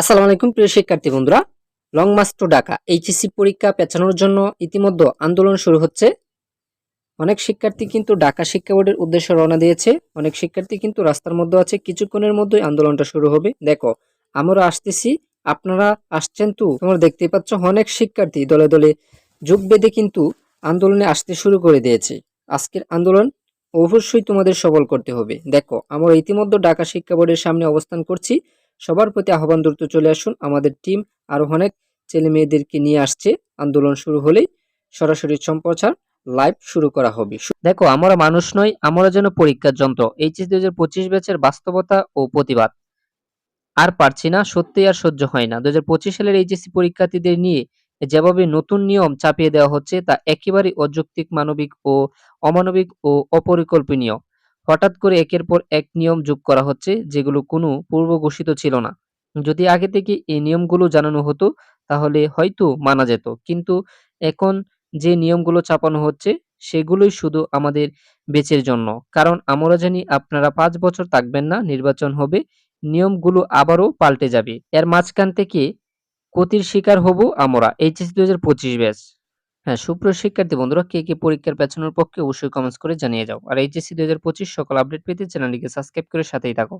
আসসালামু আলাইকুম, প্রিয় শিক্ষার্থী বন্ধুরা। Long march to Dhaka, HSC পরীক্ষা পেছানোর জন্য ইতিমধ্যে আন্দোলন শুরু হচ্ছে। অনেক শিক্ষার্থী কিন্তু ঢাকা শিক্ষা বোর্ডের উদ্দেশ্যে রওনা দিয়েছে। অনেক শিক্ষার্থী কিন্তু রাস্তার মধ্যে আছে, কিছুক্ষণের মধ্যেই আন্দোলনটা শুরু হবে। দেখো, আমরা আসতেছি, আপনারা আসছেন তো। তোমরা দেখতেই পাচ্ছ, অনেক শিক্ষার্থী দলে দলে যোগ বেঁধে কিন্তু আন্দোলনে আসতে শুরু করে দিয়েছে। আজকের আন্দোলন অবশ্যই তোমাদের সবল করতে হবে। দেখো, আমরা ইতিমধ্যে ঢাকা শিক্ষা বোর্ডের সামনে অবস্থান করছি। সবার প্রতি আহ্বান দ্রুত চলে আসুন। আমাদের টিম আরও অনেক ছেলে মেয়েদেরকে নিয়ে আসছে। আন্দোলন শুরু হলেই সরাসরি সম্প্রচার লাইভ শুরু করা হবে। দেখো, আমরা মানুষ নই, আমরা যেন পরীক্ষার যন্ত্র। এইচএস দুই হাজার পঁচিশ ব্যাচের বাস্তবতা ও প্রতিবাদ। আর পারছি না সত্যি আর সহ্য হয় না। দু হাজার পঁচিশ সালের এইচএসসি পরীক্ষার্থীদের নিয়ে যেভাবে নতুন নিয়ম চাপিয়ে দেওয়া হচ্ছে, তা একেবারেই অযৌক্তিক, মানবিক ও অমানবিক ও অপরিকল্পনীয়। হঠাৎ করে একের পর এক নিয়ম যোগ করা হচ্ছে, যেগুলো কোনো পূর্ব ঘোষিত ছিল না। যদি আগে থেকে এই নিয়মগুলো জানানো হতো, তাহলে হয়তো মানা যেত। কিন্তু এখন যে নিয়মগুলো চাপানো হচ্ছে, সেগুলোই শুধু আমাদের বেচের জন্য। কারণ আমরা জানি আপনারা পাঁচ বছর থাকবেন না, নির্বাচন হবে, নিয়মগুলো আবারও পাল্টে যাবে। এর মাঝখান থেকে ক্ষতির শিকার হব আমরা। এইচএস দুই হাজার পঁচিশ ব্যাচ। হ্যাঁ সুপ্রিয় শিক্ষার্থী বন্ধুরা, কে কে পরীক্ষার পেছনের পক্ষে অবশ্যই কমেন্টস করে জানিয়ে যাও। আর এইচএসসি দুই হাজার পঁচিশ সকল আপডেট পেতে চ্যানেলটিকে সাবস্ক্রাইব করে সাথেই থাকো।